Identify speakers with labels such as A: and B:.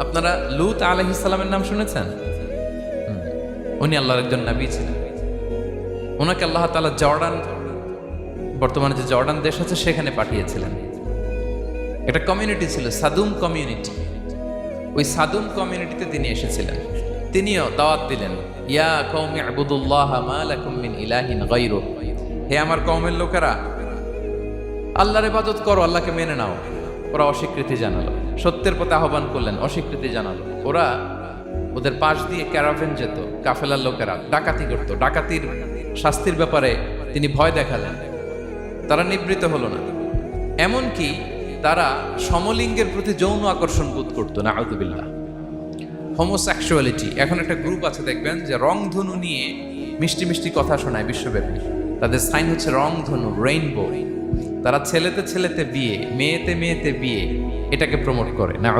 A: আপনারা লুত আলহিসাল্লামের নাম শুনেছেন? উনি আল্লাহর একজন নবী ছিলেন। ওনাকে আল্লাহ তাআলা জর্ডান, বর্তমানে যে জর্ডান দেশ আছে, সেখানে পাঠিয়েছিলেন। একটা কমিউনিটি ছিল, সাদুম কমিউনিটি। ওই সাদুম কমিউনিটিতে তিনি এসেছিলেন। তিনিও দাওয়াত দিলেন, ইয়া কওমি আবুদুল্লাহ মিন ইলাহিন হে আমার কওমের লোকেরা, আল্লাহর ইবাদত করো, আল্লাহকে মেনে নাও। ওরা অস্বীকৃতি জানালো। সত্যের পথে আহ্বান করলেন, অস্বীকৃতি জানালো। ওরা ওদের পাশ দিয়ে ক্যারাভেন যেত, কাফেলার লোকেরা, ডাকাতি করতো। ডাকাতির শাস্তির ব্যাপারে তিনি ভয় দেখালেন। তারা নিবৃত হলো না। এমনকি তারা সমলিঙ্গের প্রতি যৌন আকর্ষণ বোধ করতো না আউদুবিল্লাহ হোমোসেক্সুয়ালিটি। এখন একটা গ্রুপ আছে, দেখবেন, যে রংধনু নিয়ে মিষ্টি মিষ্টি কথা শোনায় বিশ্বব্যাপী। তাদের সাইন হচ্ছে রংধনু, রেইনবো। তারা ছেলেতে ছেলেতে বিয়ে মেয়েতে মেয়েতে বিয়ে এটাকে প্রমোট করে। না